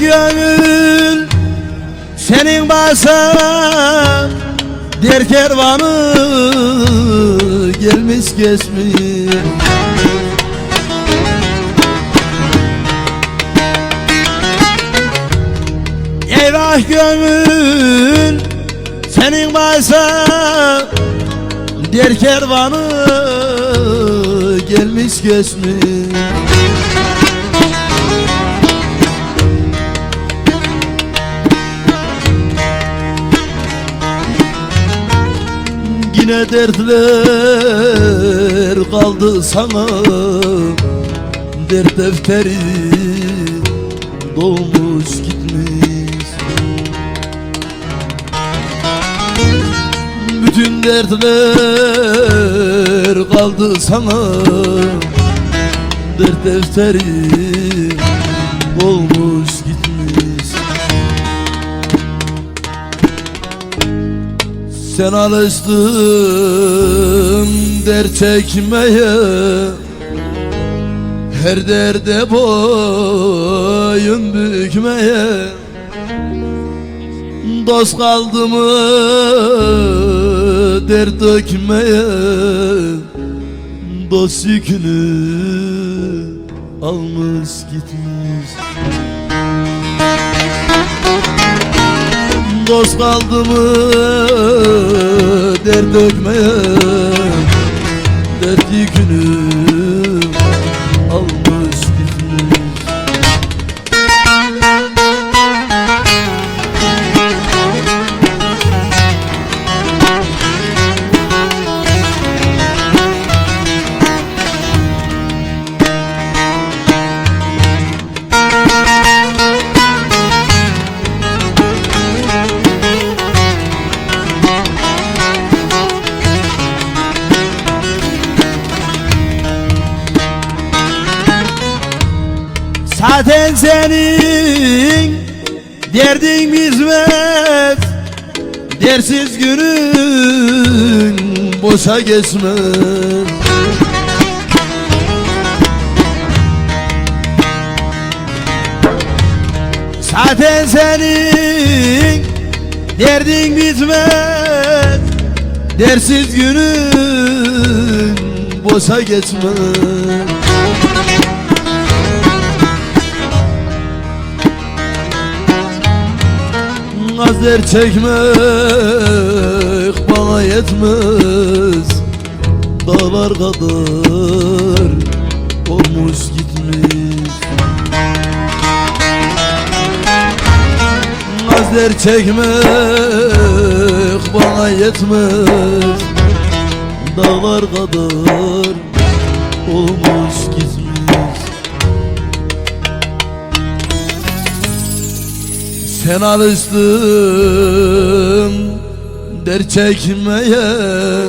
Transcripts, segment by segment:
gönül senin basan Der kervanı gelmiş geçmiş. Eyvah gönül senin basan Der kervanı gelmiş geçmiş Yine dertler kaldı sana. Dert defteri dolmuş gitmiş. Bütün dertler kaldı sana. Dert defteri dolmuş Sen alıştın der çekmeye. Her derde boyun bükmeye. Dost kaldı mı der dökmeye. Dost yükünü almış gitmiş Dost kaldı mı der dökmeye Dert yükünü Zaten senin derdin bitmez Dersiz günün boşa geçmez. Zaten senin derdin bitmez Dersiz günün boşa geçmez Nazer çekmek bana yetmez. Dağlar kadar olmuş gitmiş. Nazer çekmek bana yetmez. Dağlar kadar olmuş gitmiş Sen alıştın der çekmeye.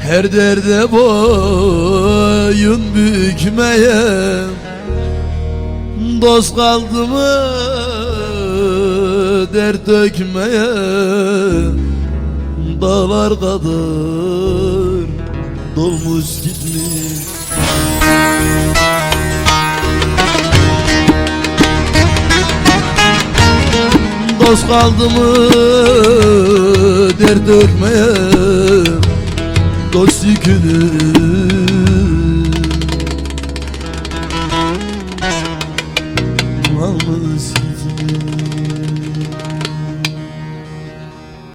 Her derde boyun bükmeye. Dost kaldı mı dert dökmeye. Dağlar kadar dolmuş gitmiş dost kaldı mı der dökmeye. Dost yükünü Almış. gitmeye